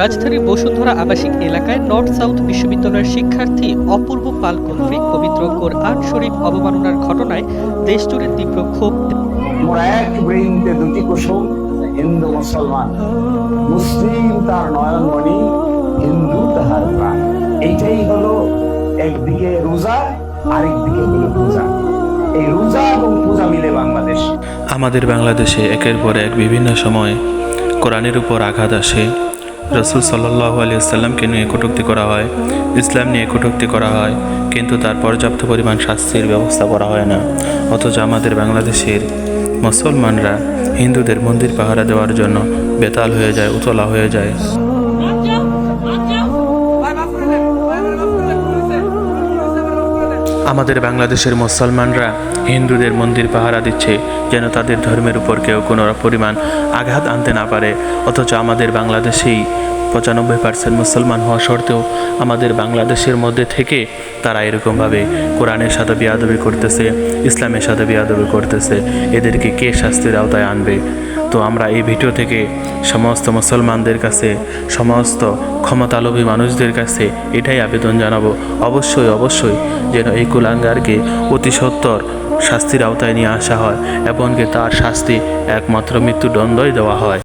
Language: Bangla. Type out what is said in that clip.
রাজধানীর বসুন্ধরা আবাসিক এলাকায় নর্থ সাউথ বিশ্ববিদ্যালয়ের শিক্ষার্থী অপূর্ব পাল কর্তৃক পবিত্র কোরআন শরীফ অবমাননার ঘটনায় দেশজুড়ে তীব্র ক্ষোভ। মোরা এক বৃন্তে দুটি কুসুম হিন্দু মুসলমান। মুসলিম তার নয়নমণি হিন্দু তাহার প্রাণ। এইটাই হলো একদিকে রোজা আরেকদিকে হলো পূজা। এই রোজা এবং পূজা মিলে বাংলাদেশ। আমাদের বাংলাদেশে একের পর এক বিভিন্ন সময় কোরআনের উপর আঘাত আসে। রসুল সাল্লাহ আলিয়াল্লামকে নিয়ে কটুক্তি করা হয়, ইসলাম নিয়ে কটুক্তি করা হয়, কিন্তু তার পর্যাপ্ত পরিমাণ শাস্তির ব্যবস্থা করা হয় না। অথচ আমাদের বাংলাদেশের মুসলমানরা হিন্দুদের মন্দির পাহারা দেওয়ার জন্য বেতাল হয়ে যায়, উতলা হয়ে যায়। আমাদের বাংলাদেশের মুসলমানরা হিন্দুদের মন্দির পাহারা দিচ্ছে, যেন তাদের ধর্মের উপর কেউ কোনো পরিমাণ আঘাত আনতে না পারে। অথচ আমাদের বাংলাদেশেই পঁচানব্বই পার্সেন্ট মুসলমান হওয়া সত্ত্বেও আমাদের বাংলাদেশের মধ্যে থেকে তারা এরকমভাবে কোরআনের সাথে বিয়াদবি করতেছে, ইসলামের সাথে বিয়াদবি করতেছে। এদেরকে কে শাস্তির আওতায় আনবে? তো আমরা এই ভিডিও থেকে সমস্ত মুসলমানদের কাছে, সমস্ত ক্ষমতালোভী মানুষদের কাছে এটাই আবেদন জানাব। অবশ্যই অবশ্যই যেন এই কুলাঙ্গারকে অতি সত্তর শাস্তির আওতায় নিয়ে আসা হয় এবং কি তার শাস্তি একমাত্র মৃত্যুদণ্ডই দেওয়া হয়।